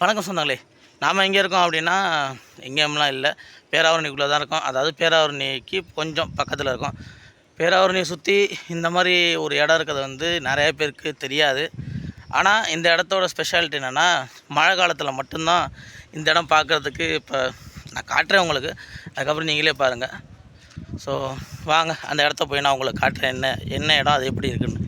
வணக்கம் சொன்னாங்களே நாம் எங்கே இருக்கோம் அப்படின்னா எங்கேயும்லாம் இல்லை. பேராவரணிக்குள்ளே தான் இருக்கோம். அதாவது பேராவரணிக்கு கொஞ்சம் பக்கத்தில் இருக்கோம். பேராவரணியை சுற்றி இந்த மாதிரி ஒரு இடம் இருக்கிறது வந்து நிறைய பேருக்கு தெரியாது. ஆனால் இந்த இடத்தோட ஸ்பெஷாலிட்டி என்னென்னா மழை காலத்தில் மட்டும்தான் இந்த இடம் பார்க்குறதுக்கு இப்போ நான் காட்டுறேன் உங்களுக்கு. அதுக்கப்புறம் நீங்களே பாருங்கள் ஸோ வாங்க அந்த இடத்த போய் நான் உங்களுக்கு காட்டுறேன். என்ன என்ன இடம் அது எப்படி இருக்குன்னு.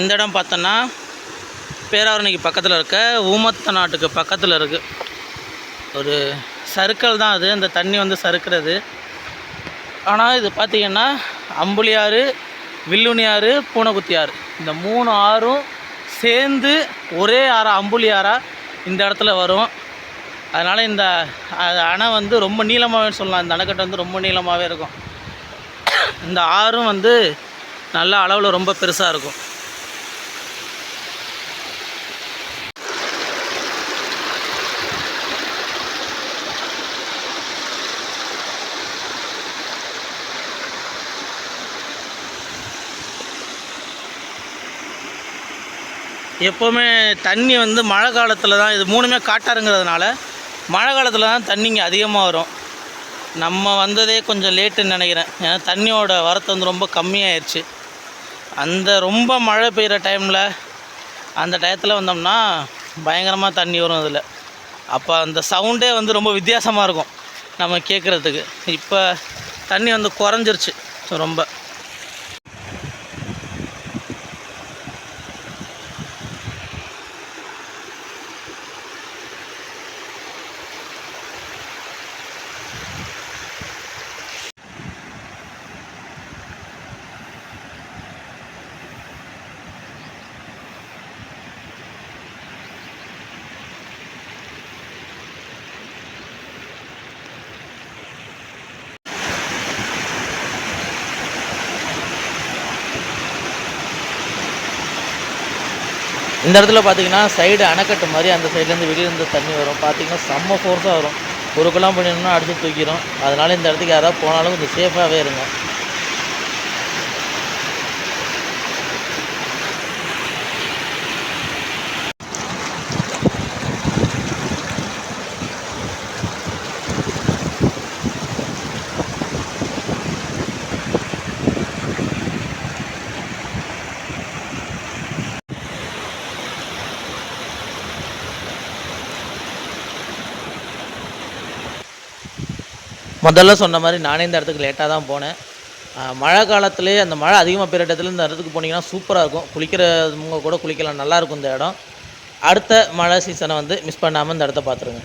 இந்த இடம் பார்த்தோன்னா பேராவரணிக்கு பக்கத்தில் இருக்க ஊமத்த நாட்டுக்கு பக்கத்தில் இருக்குது ஒரு சறுக்கல் தான் அது. அந்த தண்ணி வந்து சறுக்கிறது. ஆனால் இது பார்த்திங்கன்னா அம்புலியாறு வில்லுனியாறு பூனைக்குத்தியாறு. இந்த மூணு ஆறும் சேர்ந்து ஒரே ஆறாக அம்புலி இந்த இடத்துல வரும். அதனால் இந்த அணை வந்து ரொம்ப நீளமாகவே சொல்லலாம். இந்த அணைக்கட்டு வந்து ரொம்ப நீளமாகவே இருக்கும். இந்த ஆறும் வந்து நல்ல அளவில் ரொம்ப பெருசாக இருக்கும். எப்போவுமே தண்ணி வந்து மழை காலத்தில் தான் இது மூணுமே காட்டாருங்கிறதுனால மழை காலத்தில் தான் தண்ணி இங்கே அதிகமாக வரும். நம்ம வந்ததே கொஞ்சம் லேட்டுன்னு நினைக்கிறேன். ஏன்னா தண்ணியோட வரத்து வந்து ரொம்ப கம்மியாயிருச்சு. அந்த ரொம்ப மழை பெய்கிற டைமில் அந்த டயத்தில் வந்தோம்னா பயங்கரமாக தண்ணி வரும் அதில். அப்போ அந்த சவுண்டே வந்து ரொம்ப வித்தியாசமாக இருக்கும் நம்ம கேட்குறதுக்கு இப்போ தண்ணி வந்து குறைஞ்சிருச்சு ரொம்ப. இந்த இடத்துல பார்த்தீங்கன்னா சைடு அணைக்கட்டு மாதிரி அந்த சைட்லேருந்து வெளியிலேருந்து தண்ணி வரும். பார்த்தீங்கன்னா செம்ம ஃபோர்ஸாக வரும். ஒரு குளம் பண்ணிடணும்னா அடித்து தூக்கிடும் அதனால இந்த இடத்துக்கு யாராவது போனாலும் கொஞ்சம் சேஃபாகவே இருங்க. முதல்ல சொன்ன மாதிரி நானே இந்த இடத்துக்கு லேட்டாக தான் போனேன். மழை காலத்துலேயே அந்த மழை அதிகமாக பெய்கிற இடத்துல இந்த இடத்துக்கு போனீங்கன்னா சூப்பராக இருக்கும். குளிக்கிறவங்க கூட குளிக்கலாம் நல்லாயிருக்கும் இந்த இடம். அடுத்த மழை சீசனை வந்து மிஸ் பண்ணாமல் இந்த இடத்த பார்த்துருங்க.